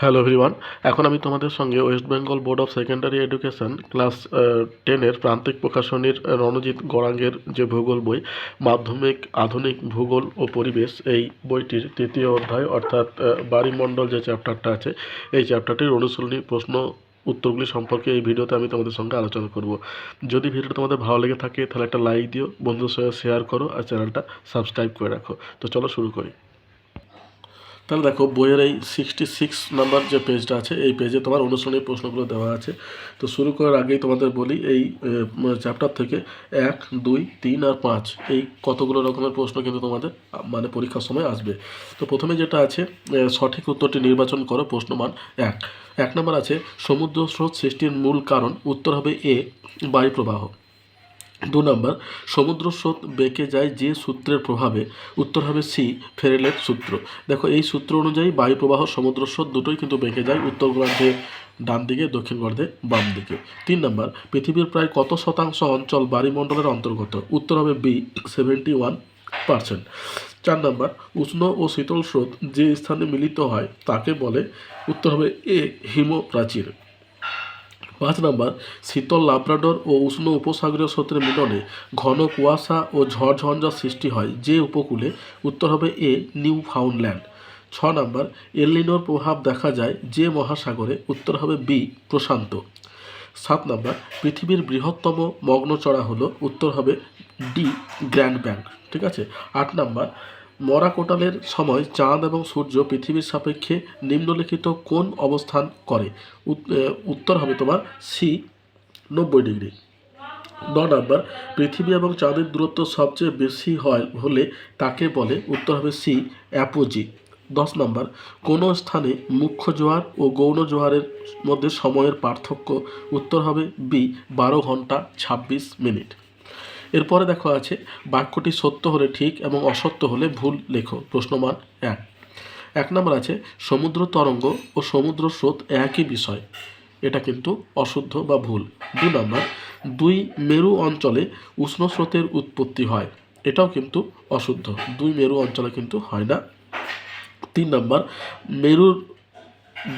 Hello everyone, এখন আমি তোমাদের সঙ্গে West Bengal board of secondary education class টেনের প্রান্তিক প্রকাশনীর রণজিৎ গড়াঙ্গের যে ভূগোল বই, মাধ্যমিক, আধুনিক ভূগোল ও পরিবেশ, এই বইটির তৃতীয় অধ্যায় অর্থাৎ বাড়িমণ্ডল যে চ্যাপ্টারটা আছে, এই চ্যাপ্টারটির অনুশীলনী প্রশ্ন উত্তরগুলি সম্পর্কে এই ভিডিওতে আমি তোমাদের সঙ্গে আলোচনা করব। যদি ভিডিওটা তোমাদের ভালো লেগে থাকে, তাহলে একটা লাইক দিও, বন্ধুদের সঙ্গে শেয়ার করো আর চ্যানেলটা সাবস্ক্রাইব করে রাখো। তো চলো শুরু করি। তাহলে দেখো, বইয়ের এই সিক্সটি সিক্স নাম্বার যে পেজটা আছে, এই পেজে তোমার অনুশীলনী প্রশ্নগুলো দেওয়া আছে। তো শুরু করার আগেই তোমাদের বলি, এই চ্যাপ্টার থেকে এক, দুই, তিন আর পাঁচ, এই কতগুলো রকমের প্রশ্ন কিন্তু তোমাদের মানে পরীক্ষার সময় আসবে। তো প্রথমে যেটা আছে সঠিক উত্তরটি নির্বাচন করো, প্রশ্নমান এক। এক নম্বর আছে, সমুদ্র স্রোত সৃষ্টির মূল কারণ, উত্তর হবে এ, বায়ুপ্রবাহ। দু নম্বর, সমুদ্র স্রোত বেঁকে যায় যে সূত্রের প্রভাবে, উত্তর হবে সি, ফেরেলের সূত্র। দেখো, এই সূত্র অনুযায়ী বায়ুপ্রবাহ, সমুদ্র স্রোত দুটোই কিন্তু বেঁকে যায় উত্তর গোলার্ধে ডান দিকে, দক্ষিণ গোলার্ধে বাম দিকে। তিন নম্বর, পৃথিবীর প্রায় কত শতাংশ অঞ্চল বায়ুমণ্ডলের অন্তর্গত? উত্তর হবে বি সেভেন্টি ওয়ান পার্সেন্ট চার নম্বর, উষ্ণ ও শীতল স্রোত যে স্থানে মিলিত হয়, তাকে বলে, উত্তর হবে এ, হিমপ্রাচীর। পাঁচ নম্বর, শীতল লাব্রাডর ও উষ্ণ উপসাগরীয় স্রোতের মিলনে ঘন কুয়াশা ও ঝড় ঝঞ্ঝার সৃষ্টি হয়, যে উপকূলে উত্তর হবে এ নিউ ফাউন্ডল্যান্ড ছ নম্বর এলিনোর প্রভাব দেখা যায় যে মহাসাগরে, উত্তর হবে বি প্রশান্ত। সাত নম্বর, পৃথিবীর বৃহত্তম মগ্নচড়া হলো, উত্তর হবে ডি গ্র্যান্ড ব্যাংক। ঠিক আছে? আট নম্বর মরা কোটালের সময় চাঁদ এবং সূর্য পৃথিবীর সাপেক্ষে নিম্নলিখিত কোন অবস্থান করে? উত্তর হবে তোমার সি, নব্বই ডিগ্রি। ন নম্বর, পৃথিবী এবং চাঁদের দূরত্ব সবচেয়ে বেশি হয় হলে তাকে বলে, উত্তর হবে সি, অ্যাপোজি। দশ নম্বর, কোনো স্থানে মুখ্য জোয়ার ও গৌণ জোয়ারের মধ্যে সময়ের পার্থক্য? উত্তর হবে বি, বারো ঘণ্টা ছাব্বিশ মিনিট। এরপরে দেখো আছে, বাক্যটি সত্য হলে ঠিক এবং অসত্য হলে ভুল লেখো, প্রশ্নমান এক। এক নম্বর আছে, সমুদ্র তরঙ্গ ও সমুদ্র স্রোত একই বিষয়, এটা কিন্তু অশুদ্ধ বা ভুল। দু নম্বর, দুই মেরু অঞ্চলে উষ্ণ স্রোতের উৎপত্তি হয়, এটাও কিন্তু অশুদ্ধ, দুই মেরু অঞ্চলে কিন্তু হয় না। তিন নম্বর, মেরুর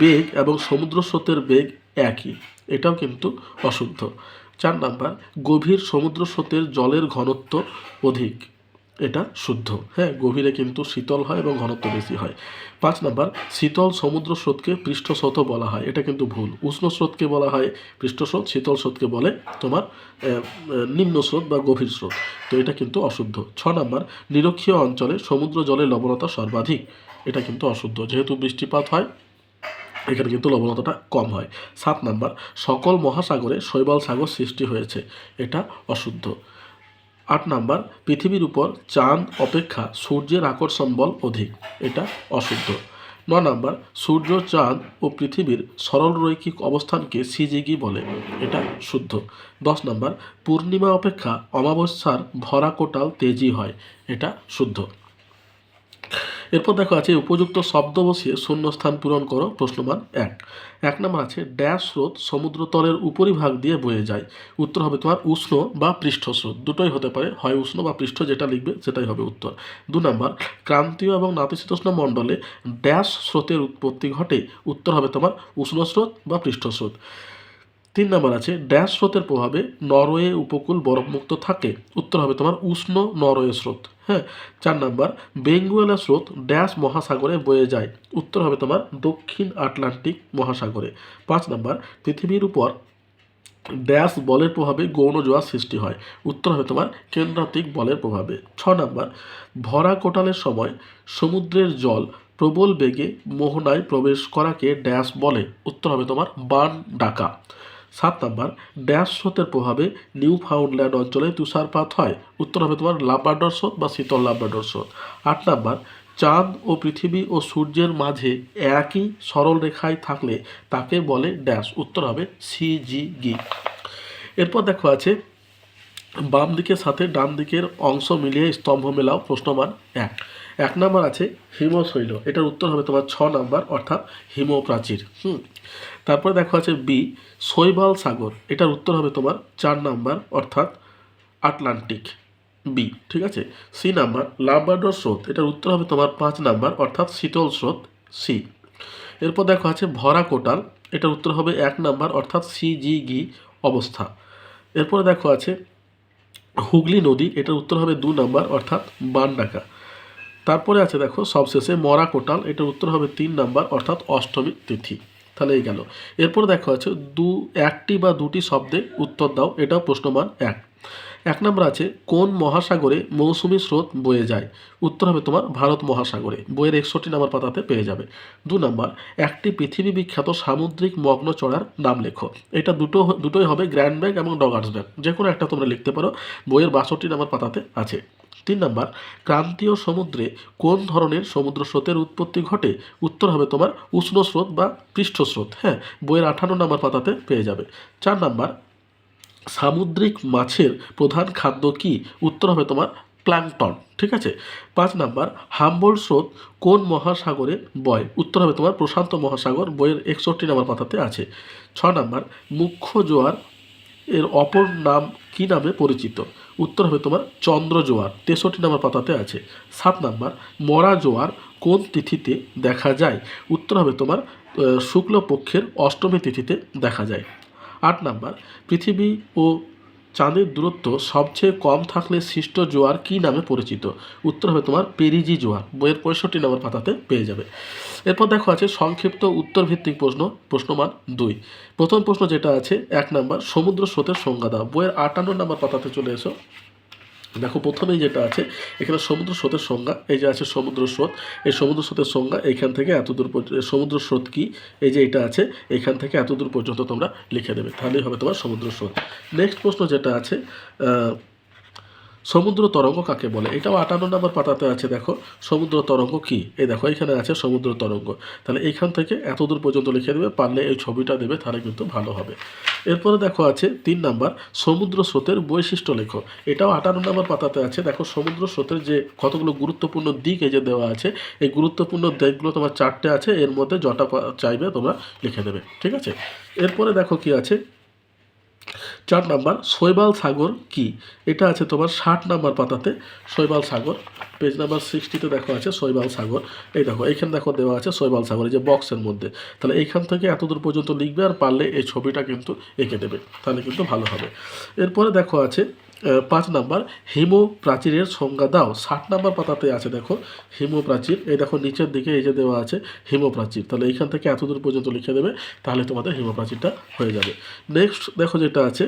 বেগ এবং সমুদ্র স্রোতের বেগ একই, এটাও কিন্তু অশুদ্ধ। চার নাম্বার, গভীর সমুদ্র স্রোতের জলের ঘনত্ব অধিক। এটা শুদ্ধ। হ্যাঁ গভীরে কিন্তু শীতল হয় এবং ঘনত্ব বেশি হয়। পাঁচ নাম্বার, শীতল সমুদ্র স্রোতকে পৃষ্ঠস্রোতও বলা হয়। এটা কিন্তু ভুল। উষ্ণ স্রোতকে বলা হয় পৃষ্ঠস্রোত, শীতল স্রোতকে বলে তোমার নিম্ন স্রোত বা গভীর স্রোত। তো এটা কিন্তু অশুদ্ধ। ছ নাম্বার, নিরক্ষীয় অঞ্চলে সমুদ্র জলের লবণতা সর্বাধিক। এটা কিন্তু অশুদ্ধ। যেহেতু বৃষ্টিপাত হয় এখানে কিন্তু লবণতাটা কম হয়। সাত নাম্বার, সকল মহাসাগরে শৈবাল সাগর সৃষ্টি হয়েছে। এটা অশুদ্ধ। আট নাম্বার, পৃথিবীর উপর চাঁদ অপেক্ষা সূর্যের আকর্ষণ বল অধিক। এটা অশুদ্ধ। ন নাম্বার, সূর্য, চাঁদ ও পৃথিবীর সরল রৈখিক অবস্থানকে সিজিগি বলে। এটা শুদ্ধ। দশ নাম্বার, পূর্ণিমা অপেক্ষা অমাবস্যার ভরা কোটাল তেজি হয়। এটা শুদ্ধ। এরপর দেখো আছে, উপযুক্ত শব্দ বসিয়ে শূন্যস্থান পূরণ করো প্রশ্নমান এক। এক নম্বর আছে, ড্যাশ স্রোত সমুদ্রতলের উপরিভাগ দিয়ে বয়ে যায়। উত্তর হবে তোমার উষ্ণ বা পৃষ্ঠ স্রোত। দুটোই হতে পারে, হয় উষ্ণ বা পৃষ্ঠ, যেটা লিখবে সেটাই হবে উত্তর। দু নম্বর, ক্রান্তীয় এবং নাতিশীতোষ্ণ মণ্ডলে ড্যাশ স্রোতের উৎপত্তি ঘটে। উত্তর হবে তোমার উষ্ণ স্রোত বা পৃষ্ঠ স্রোত। তিন নম্বর আছে, ড্যাশ স্রোতের প্রভাবে নরওয়ে উপকূল বরফমুক্ত থাকে। উত্তর হবে তোমার উষ্ণ নরওয়ে স্রোত। হ্যাঁ চার নম্বর, বেঙ্গুয়েলা স্রোত ড্যাশ মহাসাগরে বয়ে যায়। উত্তর হবে তোমার দক্ষিণ আটলান্টিক মহাসাগরে। পাঁচ নম্বর, পৃথিবীর উপর ড্যাশ বলের প্রভাবে গৌণ জোয়ার সৃষ্টি হয়। উত্তর হবে তোমার কেন্দ্রাতিক বলের প্রভাবে। ছ নম্বর, ভরা কোটালের সময় সমুদ্রের জল প্রবল বেগে মোহনায় প্রবেশ করাকে ড্যাশ বলে। উত্তর হবে তোমার বান ডাকা সাত নাম্বার, ড্যাশ স্রোতের প্রভাবে নিউ ফাউন্ডল্যান্ড অঞ্চলে তুষারপাত হয়। উত্তর হবে তোমার লাব্রাডর স্রোত বা শীতল লাব্রাডর স্রোত। আট নাম্বার, চাঁদ ও পৃথিবী ও সূর্যের মাঝে একই সরল রেখায় থাকলে তাকে বলে ড্যাশ। উত্তর হবে সিজিগি। এরপর দেখো আছে বাম দিকের সাথে ডান দিকের অংশ মিলিয়ে স্তম্ভ মেলাও প্রশ্নমান এক। এক নাম্বার আছে হিমশৈল। এটার উত্তর হবে তোমার ছ নাম্বার, অর্থাৎ হিমপ্রাচীর। হুম। তারপরে দেখো আছে বি, শৈবাল সাগর। এটার উত্তর হবে তোমার চার নাম্বার, অর্থাৎ আটলান্টিক। বি, ঠিক আছে? সি নাম্বার লাব্রাডর স্রোত। এটার উত্তর হবে তোমার পাঁচ নাম্বার, অর্থাৎ শীতল স্রোত সি এরপর দেখো আছে ভরা কোটাল। এটার উত্তর হবে এক নাম্বার, অর্থাৎ সি জি গি অবস্থা। এরপরে দেখো আছে হুগলি নদী। এটার উত্তর হবে দু নাম্বার, অর্থাৎ বানডাকা। তারপরে আছে দেখো, সবশেষে মরা কোটাল, এটার উত্তর হবে তিন নাম্বার, অর্থাৎ অষ্টমী তিথি। তাহলে এই গেল। এরপর দেখো আছে, দু, একটি বা দুটি শব্দে উত্তর দাও, এটাও প্রশ্নমান এক। এক নম্বর আছে, কোন মহাসাগরে মৌসুমি স্রোত বয়ে যায়? উত্তর হবে তোমার ভারত মহাসাগরে, বইয়ের একষট্টি নাম্বার পাতাতে পেয়ে যাবে। দু নম্বর, একটি পৃথিবী বিখ্যাত সামুদ্রিক মগ্ন চড়ার নাম লেখো। এটা দুটো দুটোই হবে গ্র্যান্ড ব্যাগ এবং ডগার্স ব্যাগ যে কোনো একটা তোমরা লিখতে পারো, বইয়ের বাষট্টি নাম্বার পাতাতে আছে। তিন নম্বর, ক্রান্তীয় সমুদ্রে কোন ধরনের সমুদ্র স্রোতের উৎপত্তি ঘটে? উত্তর হবে তোমার উষ্ণ স্রোত বা পৃষ্ঠস্রোত হ্যাঁ বইয়ের আঠান্ন নম্বর পাতাতে পেয়ে যাবে। চার নাম্বার, সামুদ্রিক মাছের প্রধান খাদ্য কি? উত্তর হবে তোমার প্ল্যাংটন, ঠিক আছে? পাঁচ নাম্বার, হাম্বল স্রোত কোন মহাসাগরে বয়? উত্তর হবে তোমার প্রশান্ত মহাসাগর, বইয়ের একষট্টি নাম্বার পাতাতে আছে। ছ নাম্বার, মুখ্য জোয়ার এর অপর নাম কি নামে পরিচিত? উত্তর হবে তোমার চন্দ্র জোয়ার তেষট্টি নাম্বার পাতাতে আছে। সাত নাম্বার মরা জোয়ার কোন তিথিতে দেখা যায়? উত্তর হবে তোমার শুক্লপক্ষের অষ্টমী তিথিতে দেখা যায়। আট নাম্বার, পৃথিবী ও চাঁদের দূরত্ব সবচেয়ে কম থাকলে সৃষ্ট জোয়ার কি নামে পরিচিত? উত্তর হবে তোমার পেরিজি জোয়ার। বইয়ের পঁয়ষট্টি নম্বর পাতাতে পেয়ে যাবে। এরপর দেখো আছে সংক্ষিপ্ত উত্তর ভিত্তিক প্রশ্ন, প্রশ্নমান দুই। প্রথম প্রশ্ন যেটা আছে, এক নম্বর সমুদ্র স্রোতের সংজ্ঞা দাও। বইয়ের আটান্ন নম্বর পাতাতে চলে এসো। দেখো প্রথমেই যেটা আছে, এখানে সমুদ্র স্রোতের সংজ্ঞা, এই যে আছে সমুদ্র স্রোত, এই সমুদ্র স্রোতের সংজ্ঞা এইখান থেকে এতদূর পর্যন্ত সমুদ্র স্রোত কি? এই যে এটা আছে, এখান থেকে এতদূর পর্যন্ত তোমরা লিখে দেবে, তাহলেই হবে তোমার সমুদ্র স্রোত। নেক্সট প্রশ্ন যেটা আছে সমুদ্র তরঙ্গ কাকে বলে? এটাও আটান্ন নম্বর পাতাতে আছে, দেখো। সমুদ্র তরঙ্গ কি? এই দেখো, এখানে আছে সমুদ্র তরঙ্গ। তাহলে এইখান থেকে এত দূর পর্যন্ত লিখে দেবে, পারলে এই ছবিটা দেবে, তাহলে কিন্তু ভালো হবে। এরপরে দেখো আছে তিন নাম্বার, সমুদ্র স্রোতের বৈশিষ্ট্য লেখো। এটাও আটান্ন নাম্বার পাতাতে আছে। দেখো, সমুদ্র স্রোতের যে কতগুলো গুরুত্বপূর্ণ দিক এই যে দেওয়া আছে, এই গুরুত্বপূর্ণ দিকগুলো তোমার চারটে আছে, এর মধ্যে যটা চাইবে তোমরা লিখে দেবে, ঠিক আছে? এরপরে দেখো কি আছে? চার নাম্বার, শৈবাল সাগর কি? এটা আছে তোমার ষাট নাম্বার পাতাতে, শৈবাল সাগর। পেজ নাম্বার সিক্সটিতে দেখো আছে শৈবাল সাগর। এই দেখো এইখানে দেখো দেওয়া আছে শৈবাল সাগর, এই যে বক্সের মধ্যে। তাহলে এইখান থেকে এতদূর পর্যন্ত লিখবে আর পারলে এই ছবিটা কিন্তু এঁকে দেবে। তাহলে কিন্তু ভালো হবে। এরপরে দেখো আছে পাঁচ নাম্বার হিমো প্রাচীরের সংজ্ঞা দাও। ষাট নাম্বার পাতাতে আছে, দেখো হিমো প্রাচীর এই দেখো, নিচের দিকে এই যে দেওয়া আছে হিমো প্রাচীর তাহলে এইখান থেকে এতদূর পর্যন্ত লিখে দেবে, তাহলে তোমাদের হিমো প্রাচীরটা হয়ে যাবে। নেক্সট, দেখো যেটা আছে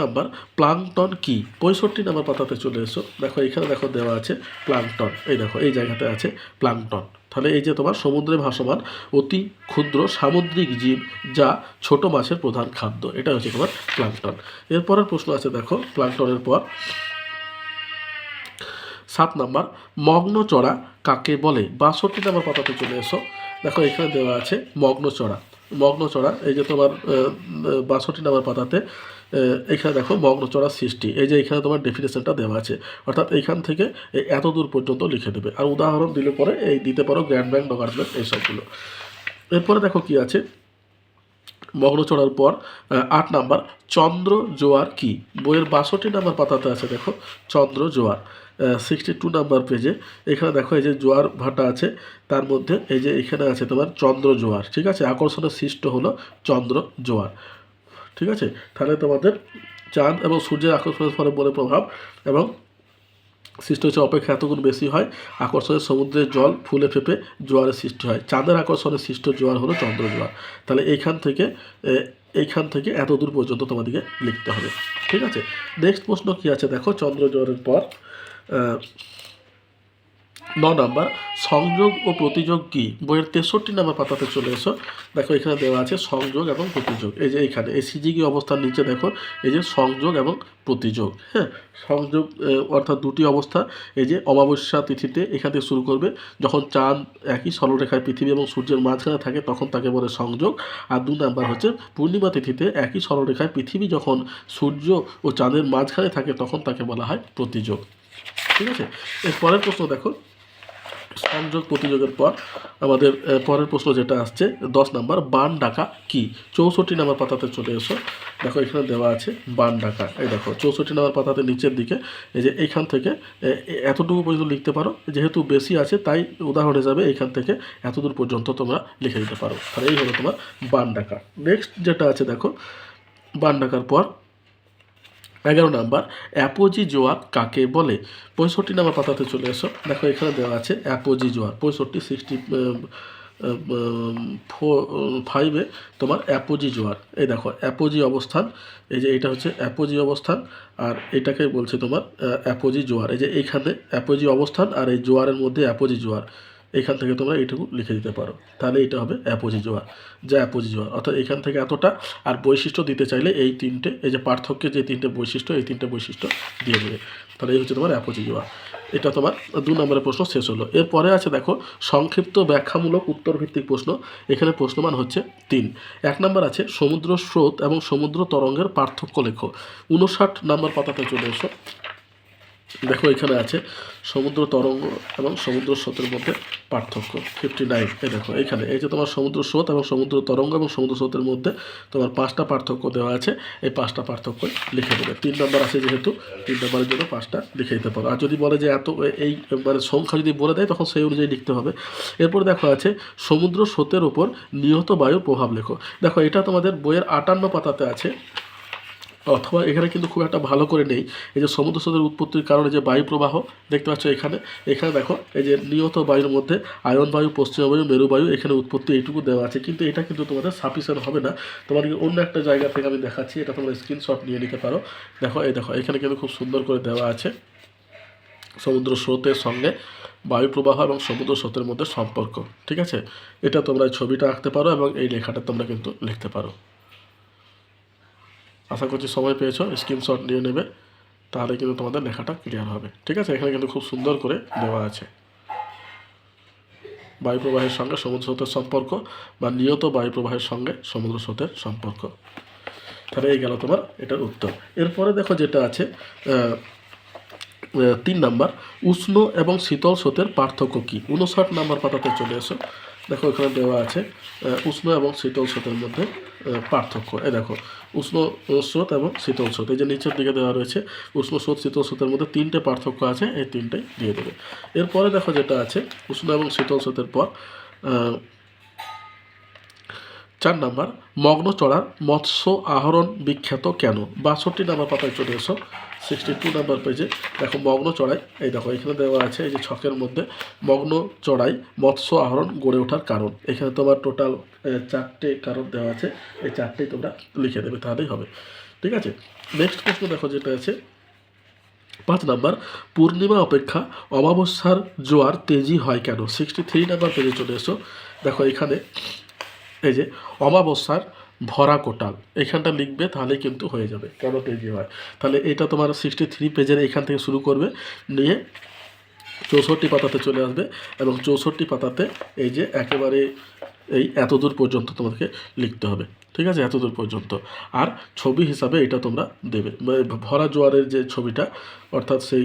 নাম্বার, প্লাংটন কি? পঁয়ষট্টি নাম্বার পাতাতে চলে এসো। দেখো এখানে দেখো দেওয়া আছে প্লাংটন। এই দেখো, এই জায়গাতে আছে প্লাংটন। তাহলে এই যে তোমার সমুদ্রে ভাসমান অতি ক্ষুদ্র সামুদ্রিক জীব যা ছোট মাছের প্রধান খাদ্য। এটা হচ্ছে তোমার প্লাংটন। এরপরের প্রশ্ন আছে, দেখো, প্লাংটনের পর। সাত নাম্বার মগ্ন চড়া কাকে বলে? বাষট্টি নাম্বার পাতাতে চলে এসো। দেখো, এখানে দেওয়া আছে মগ্ন চড়া মগ্ন চড়া এই যে তোমার বাষট্টি নাম্বার পাতাতে এখানে দেখো মগ্ন চড়া সৃষ্টি। এই যে এখানে তোমার ডেফিনেশনটা দেওয়া আছে। অর্থাৎ এইখান থেকে এত দূর পর্যন্ত লিখে দেবে। আর উদাহরণ দিলে পরে এই দিতে পারো গ্র্যান্ড ব্যাংক ব্যাংক এইসবগুলো এরপরে দেখো কি আছে? মগ্ন চড়ার পর আট নাম্বার, চন্দ্র জোয়ার কি? বইয়ের বাষট্টি নাম্বার পাতাতে আছে দেখো, চন্দ্র জোয়ার। সিক্সটি টু নাম্বার পেজে এখানে দেখো এই যে জোয়ার ভাটা আছে, তার মধ্যে এই যে এখানে আছে তোমার চন্দ্র জোয়ার। ঠিক আছে? আকর্ষণের সৃষ্ট হলো চন্দ্র জোয়ার। ঠিক আছে? তাহলে তোমাদের চাঁদ এবং সূর্যের আকর্ষণের ফলে বলে প্রভাব এবং সৃষ্টি হচ্ছে অপেক্ষা এতগুণ বেশি হয় আকর্ষণের সমুদ্রের জল, ফুলে ফেপে জোয়ারের সৃষ্টি হয়। চাঁদের আকর্ষণে সৃষ্ট জোয়ার হলো চন্দ্র জোয়ার। তাহলে এইখান থেকে এইখান থেকে এত দূর পর্যন্ত তোমাদেরকে লিখতে হবে। ঠিক আছে? নেক্সট প্রশ্ন কি আছে? দেখো, চন্দ্র জোয়ারের পর ন নাম্বার, সংযোগ ও প্রতিযোগ কি? বইয়ের তেষট্টি নাম্বার পাতাতে চলে এসো। দেখো, এখানে দেওয়া আছে সংযোগ এবং প্রতিযোগ। এই যে এখানে, এই সিজিগি অবস্থার নিচে দেখো? এই যে সংযোগ এবং প্রতিযোগ হ্যাঁ? সংযোগ অর্থাৎ দুটি অবস্থা। এই যে অমাবস্যা তিথিতে এখান থেকে শুরু করবে, যখন চাঁদ একই সরলরেখায় পৃথিবী এবং সূর্যের মাঝখানে থাকে, তখন তাকে বলে সংযোগ। আর দু নাম্বার হচ্ছে, পূর্ণিমা তিথিতে একই সরলরেখায় পৃথিবী যখন সূর্য ও চাঁদের মাঝখানে থাকে, তখন তাকে বলা হয় প্রতিযোগ। ঠিক আছে? এর পরের প্রশ্ন দেখো। সংযোগ প্রতিযোগের পর আমাদের পরের প্রশ্ন যেটা আসছে, দশ নাম্বার, বান ডাকা কি? চৌষট্টি নাম্বার পাতাতে চলে এসো। দেখো, এখানে দেওয়া আছে বান ডাকা। এই দেখো, চৌষট্টি নাম্বার পাতাতে নিচের দিকে, এই যে এইখান থেকে এতটুকু পর্যন্ত লিখতে পারো। যেহেতু বেশি আছে, তাই উদাহরণ হিসাবে এইখান থেকে এতদূর পর্যন্ত তোমরা লিখে দিতে পারো। তাহলে এই হলো তোমার বান ডাকা। নেক্সট যেটা আছে, দেখো, বান ডাকার পর এগারো নাম্বার, অ্যাপোজি জোয়ার কাকে বলে? পঁয়ষট্টি নাম্বার পাতাতে চলে এসো। দেখো, এখানে দেওয়া আছে অ্যাপোজি জোয়ার পঁয়ষট্টি, সিক্সটি ফোর ফাইভে তোমার অ্যাপোজি জোয়ার এই দেখো, অ্যাপোজি অবস্থান, এই যে এটা হচ্ছে অ্যাপোজি অবস্থান, আর এটাকে বলছে তোমার অ্যাপোজি জোয়ার। এই যে এইখানে অ্যাপোজি অবস্থান, আর এই জোয়ারের মধ্যে অ্যাপোজি জোয়ার। এখান থেকে তোমরা এইটুকু লিখে দিতে পারো। তাহলে এটা হবে অ্যাপোজি জোয়ার যা অ্যাপোজি জোয়ার অর্থাৎ এখান থেকে এতটা আর বৈশিষ্ট্য দিতে চাইলে এই তিনটে, এই যে পার্থক্যের যে তিনটে বৈশিষ্ট্য, এই তিনটে বৈশিষ্ট্য দিয়ে দেবে। তাহলে এই হচ্ছে তোমার অ্যাপোজি জোয়ার এটা তোমার দু নম্বরের প্রশ্ন শেষ হলো। এরপরে আছে দেখো, সংক্ষিপ্ত ব্যাখ্যামূলক উত্তর ভিত্তিক প্রশ্ন। এখানে প্রশ্নমান হচ্ছে তিন। এক নম্বর আছে, সমুদ্র স্রোত এবং সমুদ্র তরঙ্গের পার্থক্য লেখো। উনষাট নম্বর পাতাতে চলে এসো। দেখো, এখানে আছে সমুদ্র তরঙ্গ এবং সমুদ্র স্রোতের মধ্যে পার্থক্য ফিফটি নাইন এই দেখো, এখানে, এই যে তোমার সমুদ্র স্রোত এবং সমুদ্র তরঙ্গ এবং সমুদ্র স্রোতের মধ্যে তোমার পাঁচটা পার্থক্য দেওয়া আছে, এই পাঁচটা পার্থক্য লিখে দেবে। তিন নম্বর আছে যেহেতু, তিন নম্বরের জন্য পাঁচটা লিখে দিতে পারো। আর যদি বলে যে এত এই মানে সংখ্যা যদি বলে দেয়, তখন সেই অনুযায়ী লিখতে হবে। এরপর দেখো আছে, সমুদ্র স্রোতের ওপর নিহত বায়ুর প্রভাব লেখো। দেখো, এটা তোমাদের বইয়ের আটান্ন পাতাতে আছে। অথবা এখানে কিন্তু খুব একটা ভালো করে নেই। এই যে সমুদ্র স্রোতের উৎপত্তির কারণে যে বায়ু প্রবাহ দেখতে পাচ্ছ এখানে এখানে দেখো, এই যে নিয়ত বায়ুর মধ্যে আয়ন বায়ু, পশ্চিম বায়ু, মেরু বায়ু, এখানে উৎপত্তি এইটুকু দেওয়া আছে। কিন্তু এটা কিন্তু তোমাদের সাফিসিয়েন্ট হবে না। তোমাদেরকে অন্য একটা জায়গা থেকে আমি দেখাচ্ছি, এটা তোমরা স্ক্রিনশট নিয়ে নিতে পারো। দেখো, এই দেখো, এখানে কিন্তু খুব সুন্দর করে দেওয়া আছে সমুদ্র স্রোতের সঙ্গে বায়ু প্রবাহ এবং সমুদ্র স্রোতের মধ্যে সম্পর্ক। ঠিক আছে? এটা তোমরা ছবিটা আঁকতে পারো এবং এই লেখাটা তোমরা কিন্তু লিখতে পারো। আশা করছি সময় পেয়েছ স্ক্রিনশট নিয়ে নেবে, তাহলে কিন্তু তোমাদের লেখাটা ক্লিয়ার হবে। ঠিক আছে? এখানে কিন্তু খুব সুন্দর করে দেওয়া আছে। বায়ুপ্রবাহের সঙ্গে সমুদ্র স্রোতের সম্পর্ক বা নিয়ত বায়ুপ্রবাহের সঙ্গে সমুদ্র স্রোতের সম্পর্ক। তাহলে এই গেল তোমার এটার উত্তর। এরপরে দেখো যেটা আছে তিন নাম্বার, উষ্ণ এবং শীতল স্রোতের পার্থক্য কী? উনষাট নাম্বার পাতাতে চলে এসো। দেখো এখানে দেওয়া আছে উষ্ণ এবং শীতল স্রোতের মধ্যে পার্থক্য। এ, দেখো, উষ্ণ স্রোত এবং শীতল স্রোত। এই যে নিচের দিকে দেওয়া রয়েছে, উষ্ণ স্রোত, শীতল স্রোতের মধ্যে তিনটে পার্থক্য আছে, এই তিনটে দিয়ে দেবে। এরপরে দেখো যেটা আছে, উষ্ণ এবং শীতল স্রোতের পর চার নাম্বার, মগ্ন চড়ার মৎস্য আহরণ বিখ্যাত কেন? বাষট্টি নাম্বার পাতায় চলে এসো। সিক্সটি টু নাম্বার পেজে দেখো মগ্ন চড়াই। এই দেখো, এখানে দেওয়া আছে এই যে ছকের মধ্যে মগ্ন চড়াই, মৎস্য আহরণ গড়ে ওঠার কারণ। এখানে তোমার টোটাল চারটে কারণ দেওয়া আছে। এই চারটেই তোমরা লিখে দেবে, তাহলেই হবে। ঠিক আছে? নেক্সট প্রশ্ন দেখো যেটা আছে। পাঁচ নাম্বার, পূর্ণিমা অপেক্ষা অমাবস্যার জোয়ার তেজি হয় কেন? সিক্সটি থ্রি নাম্বার পেজে চলে এসো। দেখো এখানে এই যে অমাবস্যার ভরা কোটাল, এখানটা লিখবে তাহলেই কিন্তু হয়ে যাবে, কেন তেজি হয়। তাহলে এটা তোমার সিক্সটি থ্রি পেজের এখান থেকে শুরু করবে, নিয়ে চৌষট্টি পাতাতে চলে আসবে এবং চৌষট্টি পাতাতে এই যে একেবারে এই এতদূর পর্যন্ত তোমাকে লিখতে হবে, ঠিক আছে? এতদূর পর্যন্ত। আর ছবি হিসাবে এটা তোমরা দেবে। ভরা জোয়ারের যে ছবিটা, অর্থাৎ সেই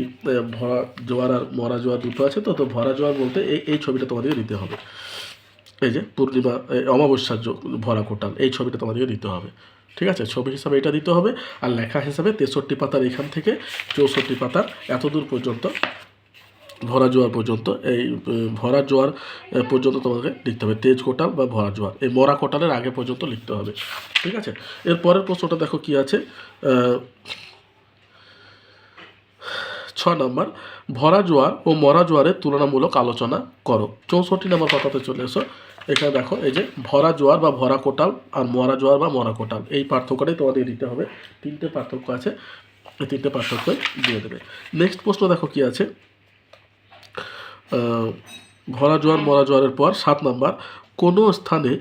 ভরা জোয়ার আর মরা জোয়ার দুটো আছে তো তো ভরা জোয়ার বলতে এই এই ছবিটা তোমাদেরকে দিতে হবে। এই যে পূর্ণিমা অমাবস্যার জো- ভরা কোটাল, এই ছবিটা তোমাদেরকে দিতে হবে। ঠিক আছে? ছবি হিসাবে এটা দিতে হবে আর লেখা হিসাবে তেষট্টি পাতার এখান থেকে চৌষট্টি পাতার এতদূর পর্যন্ত, ভরা জোয়ার পর্যন্ত, এই ভরা জোয়ার পর্যন্ত তোমাকে লিখতে হবে। তেজ কোটাল বা ভরা জোয়ার, এই মরা কোটালের আগে পর্যন্ত লিখতে হবে। ঠিক আছে? এর পরের প্রশ্নটা দেখো কি আছে? ছ নম্বর, ভরা জোয়ার ও মরা জোয়ারের তুলনামূলক আলোচনা করো। চৌষট্টি নম্বর পাতাতে চলে এসো। এখানে দেখো, এই যে ভরা জোয়ার বা ভরা কোটাল আর মরা জোয়ার বা মরা কোটাল, এই পার্থক্যটাই তোমাদের দিতে হবে। তিনটে পার্থক্য আছে, এই তিনটে পার্থক্য দিয়ে দেবে। নেক্সট প্রশ্ন দেখো কি আছে? ভরা জোয়ার, মরা জোয়ারের পর সাত নাম্বার, কোনো স্থানে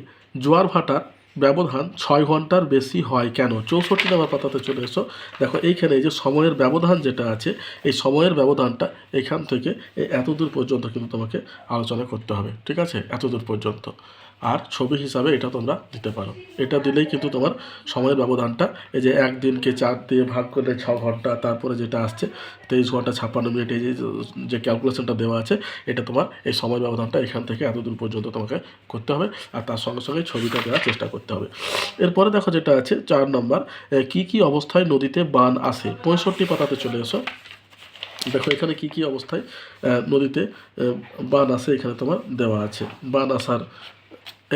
জোয়ার ভাটার ব্যবধান ছয় ঘণ্টার বেশি হয় কেন? চৌষট্টি নম্বর পাতাতে চলে এসো। দেখো, এইখানে এই যে সময়ের ব্যবধান যেটা আছে, এই সময়ের ব্যবধানটা এখান থেকে এই এত দূর পর্যন্ত কিন্তু তোমাকে আলোচনা করতে হবে। ঠিক আছে? এতদূর পর্যন্ত। আর ছবি হিসাবে এটা তোমরা দিতে পারো। এটা দিলেই কিন্তু তোমার সময়ের ব্যবধানটা, এই যে একদিনকে চার দিয়ে ভাগ করলে ছ ঘণ্টা, তারপরে যেটা আসছে তেইশ ঘণ্টা ছাপ্পান্ন মিনিট, এই যে ক্যালকুলেশনটা দেওয়া আছে, এটা তোমার এই সময় ব্যবধানটা এখান থেকে এত দূর পর্যন্ত তোমাকে করতে হবে আর তার সঙ্গে সঙ্গে ছবিটা দেওয়ার চেষ্টা করতে হবে। এরপরে দেখো যেটা আছে, চার নম্বর কি কি অবস্থায় নদীতে বান আসে? পঁয়ষট্টি পাতাতে চলে এসো। দেখো এখানে কি কি অবস্থায় নদীতে বান আসে এখানে তোমার দেওয়া আছে। বান আসার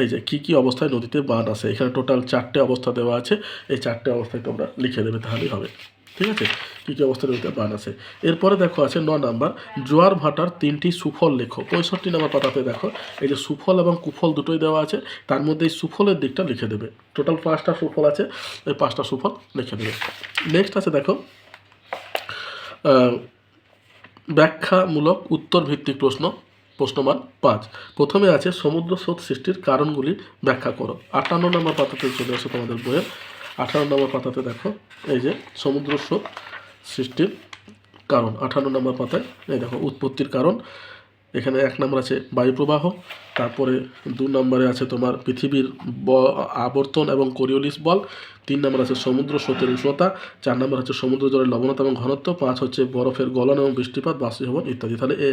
এই যে কী কী অবস্থায় নদীতে বান আসে এখানে টোটাল চারটে অবস্থা দেওয়া আছে। এই চারটে অবস্থায় তোমরা লিখে দেবে তাহলেই হবে। ঠিক আছে? কী কী অবস্থায় নদীতে বান আসে এরপরে দেখো আছে ন নাম্বার। জোয়ার ভাটার তিনটি সুফল লেখো। পঁয়ষট্টি নাম্বার পাতাতে দেখো, এই যে সুফল এবং কুফল দুটোই দেওয়া আছে। তার মধ্যে এই সুফলের দিকটা লিখে দেবে। টোটাল পাঁচটা সুফল আছে, এই পাঁচটা সুফল লিখে দেবে। নেক্সট আছে দেখো ব্যাখ্যামূলক উত্তর ভিত্তিক প্রশ্ন। প্রশ্নমান পাঁচ। প্রথমে আছে সমুদ্র স্রোত সৃষ্টির কারণগুলি ব্যাখ্যা করো। আটান্ন নম্বর পাতাতে চলে আসো তোমাদের বইয়ের আঠারো নম্বর পাতাতে দেখো, এই যে সমুদ্র স্রোত সৃষ্টির কারণ। আঠান্ন নম্বর পাতায়, এই দেখো, উৎপত্তির কারণ। এখানে এক নম্বর আছে বায়ুপ্রবাহ, তারপরে দু নম্বরে আছে তোমার পৃথিবীর ব, আবর্তন এবং কোরিওলিস বল, তিন নম্বর আছে সমুদ্র স্রোতের উষ্ণতা, চার নম্বর হচ্ছে সমুদ্র জলের লবণতা এবং ঘনত্ব, পাঁচ হচ্ছে বরফের গলন এবং বৃষ্টিপাত, বাষ্পীভবন ইত্যাদি। তাহলে এ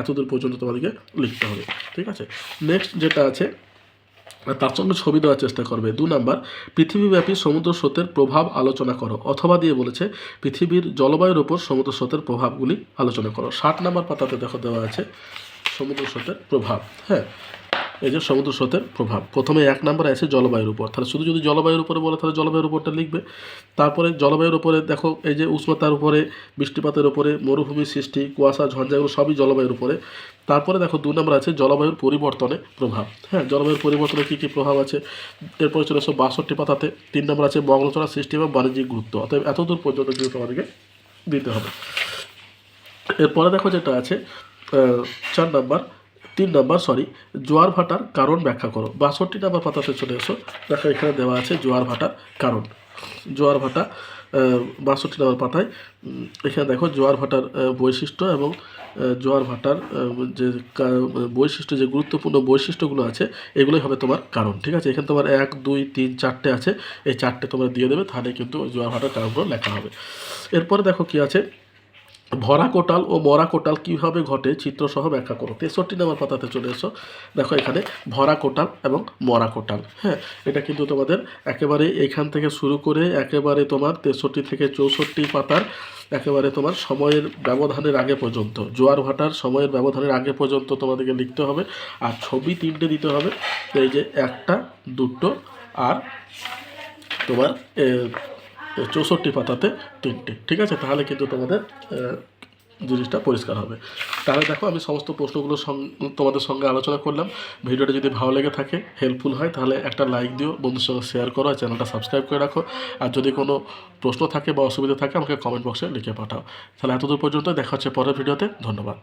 এতদূর পর্যন্ত তোমাদেরকে লিখতে হবে, ঠিক আছে? নেক্সট যেটা আছে তার সঙ্গে ছবি দেওয়ার চেষ্টা করবে। দু নাম্বার, পৃথিবীব্যাপী সমুদ্র স্রোতের প্রভাব আলোচনা করো, অথবা দিয়ে বলেছে, পৃথিবীর জলবায়ুর ওপর সমুদ্র স্রোতের প্রভাবগুলি আলোচনা করো। ষাট নাম্বার পাতাতে দেখো দেওয়া আছে সমুদ্র স্রোতের প্রভাব। হ্যাঁ এই যে সমুদ্র স্রোতের প্রভাব। প্রথমে এক নম্বরে আছে জলবায়ুর উপর। তাহলে শুধু যদি জলবায়ুর উপরে বলে, তাহলে জলবায়ুর উপরটা লিখবে। তারপরে জলবায়ুর উপরে দেখো, এই যে উষ্ণতার উপরে, বৃষ্টিপাতের উপরে, মরুভূমির সৃষ্টি, কুয়াশা ঝঞ্ঝাগুলো সবই জলবায়ুর উপরে। তারপরে দেখো, দু নম্বর আছে জলবায়ুর পরিবর্তনে প্রভাব। হ্যাঁ জলবায়ুর পরিবর্তনে কী কী প্রভাব আছে? এরপরে চলে আসো বাষট্টি পাতাতে। তিন নম্বর আছে বঙ্গচড়া সৃষ্টি এবং বাণিজ্যিক গুরুত্ব। অতএব এতদূর পর্যন্ত কিন্তু তোমাদেরকে দিতে হবে। এরপরে দেখো যেটা আছে চার নাম্বার তিন নাম্বার সরি জোয়ার ভাটার কারণ ব্যাখ্যা করো। বাষট্টি নাম্বার পাতাতে চলে এসো। দেখো, এখানে দেওয়া আছে জোয়ার ভাটার কারণ। জোয়ার ভাটা বাষট্টি নাম্বার পাতায় এখানে দেখো জোয়ার ভাটার বৈশিষ্ট্য এবং জোয়ার ভাটার যে বৈশিষ্ট্য, যে গুরুত্বপূর্ণ বৈশিষ্ট্যগুলো আছে, এগুলোই হবে তোমার কারণ, ঠিক আছে? এখানে তোমার এক, দুই, তিন, চারটে আছে। এই চারটে তোমরা দিয়ে দেবে, তাহলে কিন্তু জোয়ার ভাটার কারণগুলো লেখা হবে। এরপরে দেখো কি আছে? ভরা কোটাল ও মরা কোটাল কীভাবে ঘটে চিত্রসহ ব্যাখ্যা করো। তেষট্টি নম্বর পাতাতে চলে এসো। দেখো এখানে ভরা কোটাল এবং মরা কোটাল। হ্যাঁ এটা কিন্তু তোমাদের একেবারে এখান থেকে শুরু করে একেবারে তোমার তেষট্টি থেকে চৌষট্টি পাতার একেবারে তোমার সময়ের ব্যবধানের আগে পর্যন্ত, জোয়ার ভাটার সময়ের ব্যবধানের আগে পর্যন্ত তোমাদেরকে লিখতে হবে। আর ছবি তিনটে দিতে হবে, এই যে একটা, দুটো, আর তোমার চৌষট্টি পাতাতে তিনটে। ঠিক আছে? তাহলে কিন্তু তোমাদের জিনিসটা পরিষ্কার হবে। তাহলে দেখো, আমি সমস্ত প্রশ্নগুলো তোমাদের সঙ্গে আলোচনা করলাম। ভিডিওটা যদি ভালো লেগে থাকে হেল্পফুল হয়, তাহলে একটা লাইক দিও বন্ধুর সঙ্গে শেয়ার করো আর চ্যানেলটা সাবস্ক্রাইব করে রাখো। আর যদি কোনো প্রশ্ন থাকে বা অসুবিধা থাকে, আমাকে কমেন্ট বক্সে লিখে পাঠাও। তাহলে এতদূর পর্যন্ত দেখা হচ্ছে পরের ভিডিওতে। ধন্যবাদ।